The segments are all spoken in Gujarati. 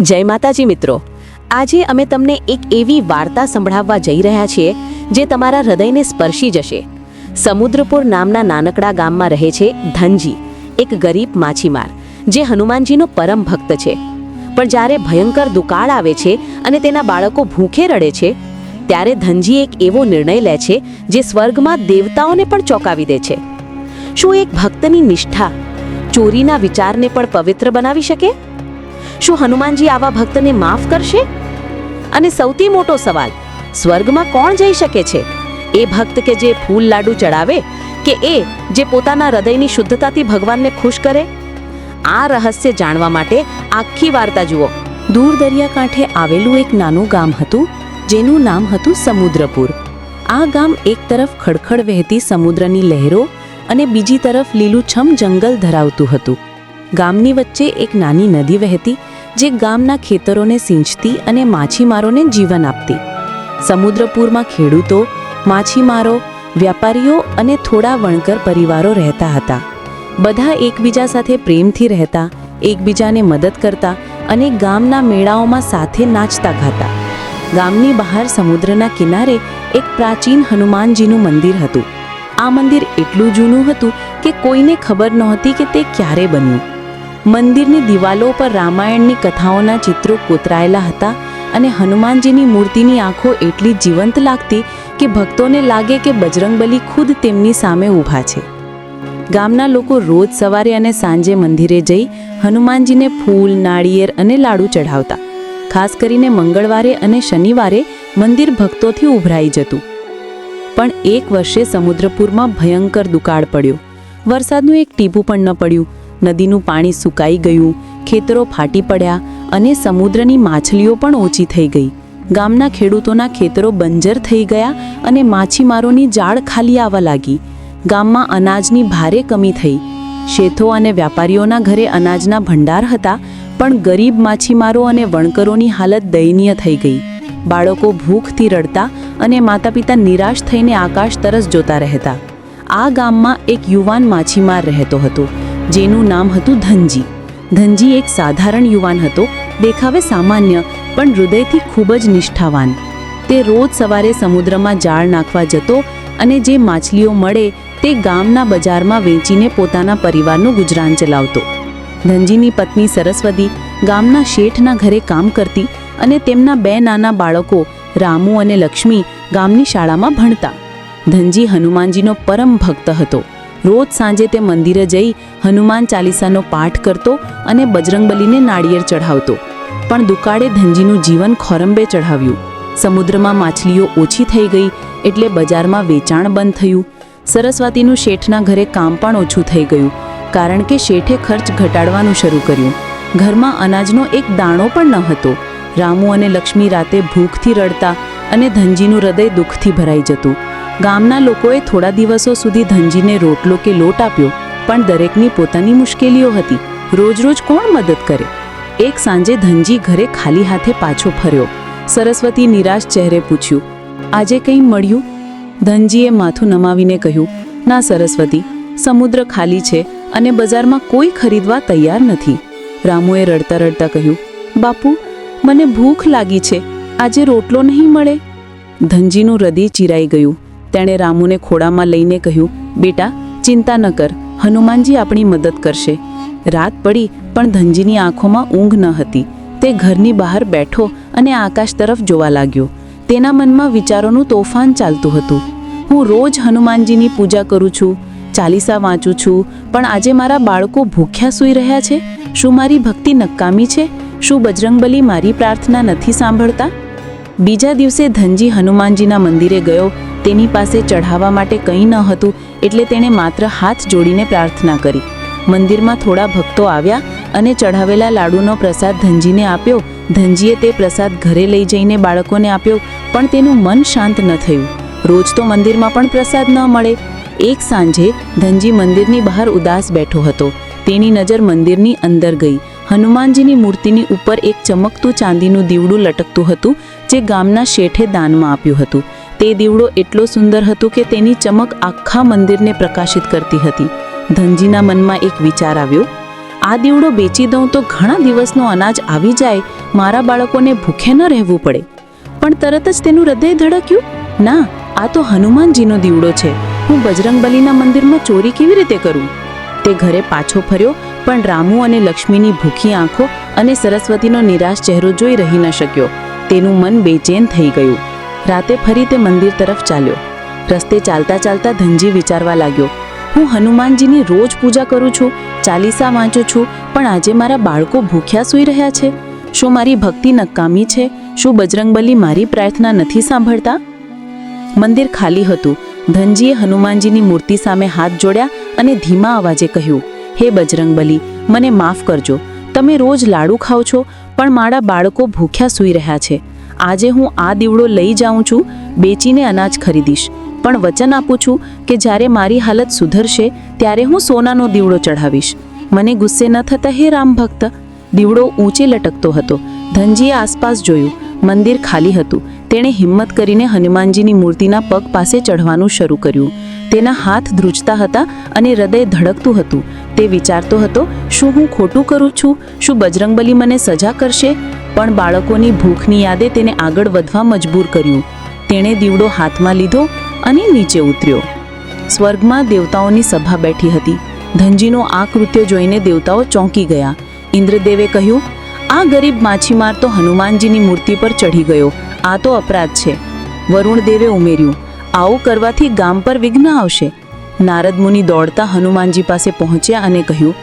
જય માતાજી મિત્રો. આજે અમે તમને એક એવી વાર્તા સંભળાવવા જઈ રહ્યા છીએ, જે તમારા હૃદયને સ્પર્શી જશે. સમુદ્રપુર નામના નાનકડા ગામમાં રહે છે ધનજી, એક ગરીબ માછીમાર, જે હનુમાનજીનો પરમ ભક્ત છે. પણ જ્યારે ભયંકર દુકાળ આવે છે અને તેના બાળકો ભૂખે રડે છે, ત્યારે ધનજી એક એવો નિર્ણય લે છે, જે સ્વર્ગમાં દેવતાઓને પણ ચોંકાવી દે છે. શું એક ભક્તની નિષ્ઠા, ચોરીના વિચારને પણ પવિત્ર બનાવી શકે? શું હનુમાનજી આવા ભક્તને માફ કરશે? અને સૌથી મોટો સવાલ, સ્વર્ગમાં કોણ જઈ શકે છે? એ ભક્ત કે જે ફૂલ લાડુ ચડાવે, કે એ જે પોતાના હૃદયની શુદ્ધતાથી ભગવાનને ખુશ કરે? આ રહસ્ય જાણવા માટે આખી વાર્તા જુઓ. દૂર દરિયાકાંઠે આવેલું એક નાનું ગામ હતું, જેનું નામ હતું સમુદ્રપુર. આ ગામ એક તરફ ખડખડ વહેતી સમુદ્રની લહેરો અને બીજી તરફ લીલુંછમ જંગલ ધરાવતું હતું. ગામની વચ્ચે એક નાની નદી વહેતી જે ગામના ખેતરોને સિંચતી અને માછીમારોને જીવન આપતી. સમુદ્રપુરમાં ખેડૂતો, માછીમારો, વ્યાપારીઓ અને થોડા વણકર પરિવારો રહેતા હતા. બધા એકબીજા સાથે પ્રેમથી રહેતા, એકબીજાને મદદ કરતા અને ગામના મેળાઓમાં સાથે નાચતા ગાતા. ગામની બહાર સમુદ્રના કિનારે એક પ્રાચીન હનુમાનજીનું મંદિર હતું. આ મંદિર એટલું જૂનું હતું કે કોઈને ખબર નહોતી કે તે ક્યારે બન્યું. મંદિરની દિવાલો પર રામાયણની કથાઓના ચિત્રો કોતરાયેલા હતા અને હનુમાનજીની મૂર્તિની આંખો એટલી જીવંત લાગતી કે ભક્તોને લાગે કે બજરંગબલી ખુદ તેમની સામે ઊભા છે. ગામના લોકો રોજ સવારે અને સાંજે મંદિરે જઈ હનુમાનજીને ફૂલ, નાળિયેર અને લાડુ ચઢાવતા. ખાસ કરીને મંગળવારે અને શનિવારે મંદિર ભક્તોથી ઉભરાઈ જતું. પણ એક વર્ષે સમુદ્રપુરમાં ભયંકર દુકાળ પડ્યો. વરસાદનું એક ટીપું પણ ન પડ્યું. નદીનું પાણી સુકાઈ ગયું, ખેતરો ફાટી પડ્યા અને સમુદ્રની માછલીઓ પણ ઓછી થઈ ગઈ. ગામના ખેડૂતોના ખેતરો બંજર થઈ ગયા અને માછીમારોની જાળ ખાલી આવવા લાગી. ગામમાં અનાજની ભારે કમી થઈ. શેઠો અને વ્યાપારીઓના ઘરે અનાજના ભંડાર હતા, પણ ગરીબ માછીમારો અને વણકરોની હાલત દયનીય થઈ ગઈ. બાળકો ભૂખથી રડતા અને માતા પિતા નિરાશ થઈને આકાશ તરસ જોતા રહેતા. આ ગામમાં એક યુવાન માછીમાર રહેતો હતો. જેનું નામ હતું ધનજી. ધનજી એક સાધારણ યુવાન હતો, દેખાવે સામાન્ય, પણ હૃદયથી ખૂબ જ નિષ્ઠાવાન. તે રોજ સવારે સમુદ્રમાં જાળ નાખવા જતો અને જે માછલીઓ મળે તે ગામના બજારમાં વેચીને પોતાના પરિવારનું ગુજરાન ચલાવતો. ધનજીની પત્ની સરસ્વતી ગામના શેઠના ઘરે કામ કરતી અને તેમના બે નાના બાળકો રામુ અને લક્ષ્મી ગામની શાળામાં ભણતા. ધનજી હનુમાનજીનો પરમ ભક્ત હતો. રોજ સાંજે તે મંદિરે જઈ હનુમાન ચાલીસાનો પાઠ કરતો અને બજરંગબલીને નાળિયેર ચઢાવતો. પણ દુકાળે ધનજીનું જીવન ખોરંબે ચઢાવ્યું. સમુદ્રમાં માછલીઓ ઓછી થઈ ગઈ એટલે બજારમાં વેચાણ બંધ થયું. સરસ્વતીનું શેઠના ઘરે કામ પણ ઓછું થઈ ગયું, કારણ કે શેઠે ખર્ચ ઘટાડવાનું શરૂ કર્યું. ઘરમાં અનાજનો એક દાણો પણ ન હતો. રામુ અને લક્ષ્મી રાતે ભૂખથી રડતા અને ધનજીનું હૃદય દુઃખથી ભરાઈ જતું. ગામના લોકોએ થોડા દિવસો સુધી ધનજીને રોટલો કે લોટ આપ્યો, પણ દરેકની પોતાની મુશ્કેલીઓ હતી. રોજ રોજ કોણ મદદ કરે? એક સાંજે ધનજી ઘરે ખાલી હાથે પાછો ફર્યો. સરસ્વતી નિરાશ ચહેરે પૂછ્યું, આજે કંઈ મળ્યું? ધનજીએ માથું નમાવીને કહ્યું, ના સરસ્વતી, સમુદ્ર ખાલી છે અને બજારમાં કોઈ ખરીદવા તૈયાર નથી. રામુએ રડતા રડતા કહ્યું, બાપુ, મને ભૂખ લાગી છે. આજે રોટલો નહીં મળે? ધનજીનું હૃદય ચીરાઈ ગયું. તેણે રામુને ખોળામાં લઈને કહ્યું, બેટા, ચિંતા ન કર, હનુમાનજી આપણી મદદ કરશે. રાત પડી, પણ ધનજીની આંખોમાં ઊંઘ ન હતી. તે ઘરની બહાર બેઠો અને આકાશ તરફ જોવા લાગ્યો. તેના મનમાં વિચારોનું તોફાન ચાલતું હતું. હું રોજ હનુમાનજીની પૂજા કરું છું, ચાલીસા વાંચું છું, પણ આજે મારા બાળકો ભૂખ્યા સૂઈ રહ્યા છે? શું મારી ભક્તિ નકામી છે? શું બજરંગબલી મારી પ્રાર્થના નથી સાંભળતા? બીજા દિવસે ધનજી હનુમાનજીના મંદિરે ગયો તેની પાસે ચઢાવવા માટે કંઈ ન હતું એટલે તેણે માત્ર હાથ જોડીને પ્રાર્થના કરી. મંદિરમાં થોડા ભક્તો આવ્યા અને ચઢાવેલા લાડુનો પ્રસાદ ધનજીને આપ્યો. ધનજીએ તે પ્રસાદ ઘરે લઈ જઈને બાળકોને આપ્યો, પણ તેનું મન શાંત ન થયું. રોજ તો મંદિરમાં પણ પ્રસાદ ન મળે. એક સાંજે ધનજી મંદિરની બહાર ઉદાસ બેઠો હતો. તેની નજર મંદિરની અંદર ગઈ. હનુમાનજીની મૂર્તિની ઉપર એક ચમકતું ચાંદીનું દીવડું લટકતું હતું, જે ગામના શેઠે દાનમાં આપ્યું હતું. તે દીવડો એટલો સુંદર હતો કે તેની ચમક આખા મંદિરને પ્રકાશિત કરતી હતી. ધનજીના મનમાં એક વિચાર આવ્યો, આ દીવડો વેચી દઉં તો ઘણા દિવસનો અનાજ આવી જાય, મારા બાળકોને ભૂખે ન રહેવું પડે. પણ તરત જ તેનું હૃદય ધડક્યું. ના, આ તો હનુમાનજીનો દીવડો છે. હું બજરંગબલીના મંદિરમાં ચોરી કેવી રીતે કરું? તે ઘરે પાછો ફર્યો પણ રામુ અને લક્ષ્મીની ભૂખી આંખો અને સરસ્વતીનો નિરાશ ચહેરો જોઈ રહી ન શક્યો. તેનું મન બેચેન થઈ ગયું. રાતે ફરી તે મંદિર તરફ ચાલ્યો. રસ્તે ચાલતા ચાલતા ધનજી વિચારવા લાગ્યો, હું હનુમાનજીની રોજ પૂજા કરું છું, ચાલીસા વાંચું છું, પણ આજે મારા બાળકો ભૂખ્યા સૂઈ રહ્યા છે? શું મારી ભક્તિ નકામી છે? શું બજરંગબલી મારી પ્રાર્થના નથી સાંભળતા? મંદિર ખાલી હતું. ધનજીએ હનુમાનજીની મૂર્તિ સામે હાથ જોડ્યા અને ધીમા અવાજે કહ્યું હે બજરંગબલી, મને માફ કરજો. તમે રોજ લાડુ ખાઓ છો, પણ મારા બાળકો ભૂખ્યા સૂઈ રહ્યા છે. આજે હું આ દીવડો લઈ જાઉં છું, બેચીને અનાજ ખરીદીશ. પણ વચન આપું છું કે જ્યારે મારી હાલત સુધરશે, ત્યારે હું સોનાનો દીવડો ચઢાવીશ. મને ગુસ્સે ન થતા હે રામ ભક્ત. દીવડો ઊંચે લટકતો હતો. ધનજીએ આસપાસ જોયું. મંદિર ખાલી હતું. તેણે હિંમત કરીને હનુમાનજીની મૂર્તિના પગ પાસે ચઢવાનું શરૂ કર્યું. તેના હાથ ધ્રુજતા હતા અને હૃદય ધડકતું હતું. તે વિચારતો હતો, શું હું ખોટું કરું છું? શું બજરંગબલી મને સજા કરશે? પણ બાળકોની ભૂખની યાદે તેને આગળ વધવા મજબૂર કર્યું. તેણે દીવડો હાથમાં લીધો અને નીચે ઉતર્યો. સ્વર્ગમાં દેવતાઓની સભા બેઠી હતી. ધનજીનો આ કૃત્ય જોઈને દેવતાઓ ચોંકી ગયા. ઇન્દ્રદેવે કહ્યું, આ ગરીબ માછીમાર તો હનુમાનજીની મૂર્તિ પર ચઢી ગયો. આ તો અપરાધ છે. વરુણ દેવે ઉમેર્યું, આવું કરવાથી ગામ પર વિઘ્ન આવશે. નારદ મુનિ દોડતા હનુમાનજી પાસે પહોંચ્યા અને કહ્યું,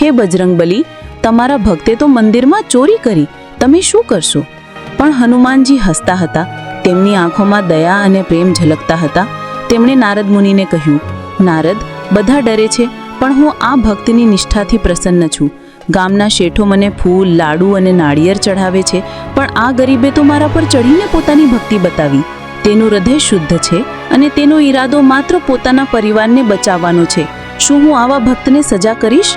હે બજરંગબલી તમારા ભક્તે તો મંદિરમાં ચોરી કરી. તમે શું કરશો? પણ હનુમાનજી હસતા હતા, તેમની આંખોમાં દયા અને પ્રેમ ઝલકતા હતા. તેમણે નારદ મુનિને કહ્યું, નારદ, બધા ડરે છે, પણ હું આ ભક્તની નિષ્ઠાથી પ્રસન્ન છું. ગામના શેઠો મને ફૂલ, લાડુ અને નાળિયેર ચઢાવે છે, પણ આ ગરીબે તો મારા પર ચઢીને પોતાની ભક્તિ બતાવી. તેનું હૃદય શુદ્ધ છે અને તેનો ઈરાદો માત્ર પોતાના પરિવારને બચાવવાનો છે. શું હું આવા ભક્તને સજા કરીશ?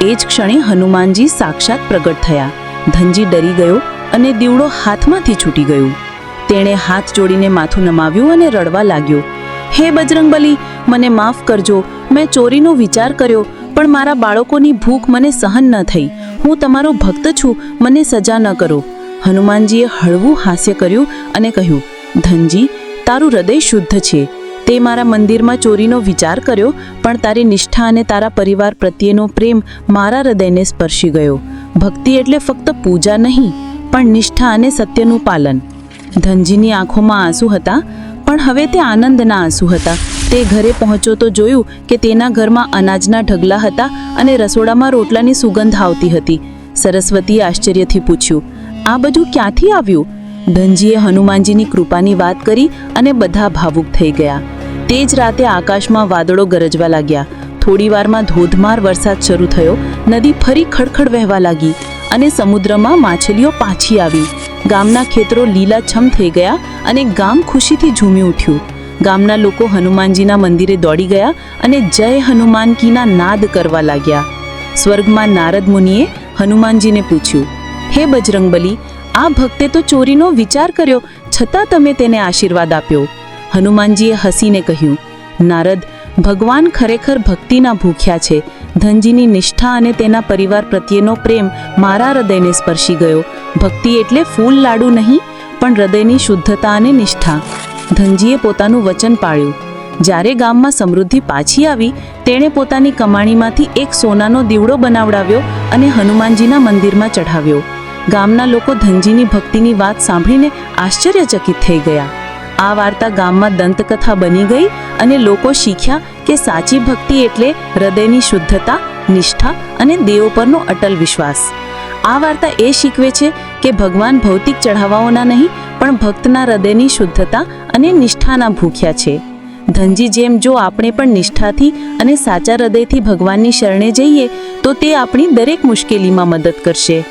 એ જ ક્ષણે હનુમાનજી સાક્ષાત પ્રગટ થયા. ધનજી ડરી ગયો અને દીવડો હાથમાંથી છૂટી ગયું. તેણે હાથ જોડીને માથું નમાવ્યું અને રડવા લાગ્યો. હે બજરંગબલી, મને માફ કરજો. મેં ચોરીનો વિચાર કર્યો, પણ મારા બાળકોની ભૂખ મને સહન ન થઈ. હું તમારો ભક્ત છું, મને સજા ન કરો. હનુમાનજીએ હળવું હાસ્ય કર્યું અને કહ્યું, ધનજી તારું હૃદય શુદ્ધ છે. તે મારા મંદિરમાં ચોરીનો વિચાર કર્યો, પણ તારી નિષ્ઠા અને તારા પરિવાર પ્રત્યેનો પ્રેમ મારા હૃદયને સ્પર્શી ગયો. ભક્તિ એટલે ફક્ત પૂજા નહીં, પણ નિષ્ઠા અને સત્યનું પાલન. ધનજીની આંખોમાં આંસુ હતા, પણ હવે તે આનંદના આંસુ હતા. તે ઘરે પહોંચ્યો તો જોયું કે તેના ઘરમાં અનાજના ઢગલા હતા અને રસોડામાં રોટલાની સુગંધ આવતી હતી. સરસ્વતીએ આશ્ચર્યથી પૂછ્યું, આ બધું ક્યાંથી આવ્યું? ધનજીએ હનુમાનજીની કૃપાની વાત કરી અને બધા ભાવુક થઈ ગયા. તે જ રાતે આકાશમાં વાદળો ગરજવા લાગ્યા. થોડીવારમાં ધોધમાર વરસાદ શરૂ થયો. નદી ફરી ખડખડ વહેવા લાગી અને સમુદ્રમાં માછલીઓ પાછી આવી. ગામના ખેતરો લીલાછમ થઈ ગયા અને ગામ ખુશીથી ઝૂમી ઉઠ્યું. ગામના લોકો હનુમાનજીના મંદિરે દોડી ગયા અને જય હનુમાન કીના નાદ કરવા લાગ્યા. સ્વર્ગમાં નારદ મુનિએ હનુમાનજીને પૂછ્યું, હે બજરંગબલી આ ભક્તે તો ચોરીનો વિચાર કર્યો, છતાં તમે તેને આશીર્વાદ આપ્યો. હનુમાનજીએ હસીને કહ્યું, નારદ, ભગવાન ખરેખર ભક્તિના ભૂખ્યા છે. ધનજીની નિષ્ઠા અને તેના પરિવાર પ્રત્યેનો પ્રેમ મારા હૃદયને સ્પર્શી ગયો. ભક્તિ એટલે ફૂલ લાડુ નહીં, પણ હૃદયની શુદ્ધતા અને નિષ્ઠા. ધનજીએ પોતાનું વચન પાળ્યું. જ્યારે ગામમાં સમૃદ્ધિ પાછી આવી, તેણે પોતાની કમાણીમાંથી એક સોનાનો દીવડો બનાવડાવ્યો અને હનુમાનજીના મંદિરમાં ચઢાવ્યો. ગામના લોકો ધનજીની ભક્તિની વાત સાંભળીને આશ્ચર્યચકિત થઈ ગયા. આ વાર્તા ગામમાં દંતકથા બની ગઈ અને લોકો શીખ્યા કે સાચી ભક્તિ એટલે હૃદયની શુદ્ધતા, નિષ્ઠા અને દેવો પરનો અટલ વિશ્વાસ. આ વાર્તા એ શીખવે છે કે ભગવાન ભૌતિક ચઢાવાઓના નહીં, પણ ભક્તના હૃદયની શુદ્ધતા અને નિષ્ઠાના ભૂખ્યા છે. ધનજી જેમ જો આપણે પણ નિષ્ઠાથી અને સાચા હૃદયથી ભગવાનની શરણે જઈએ, તો તે આપણી દરેક મુશ્કેલીમાં મદદ કરશે.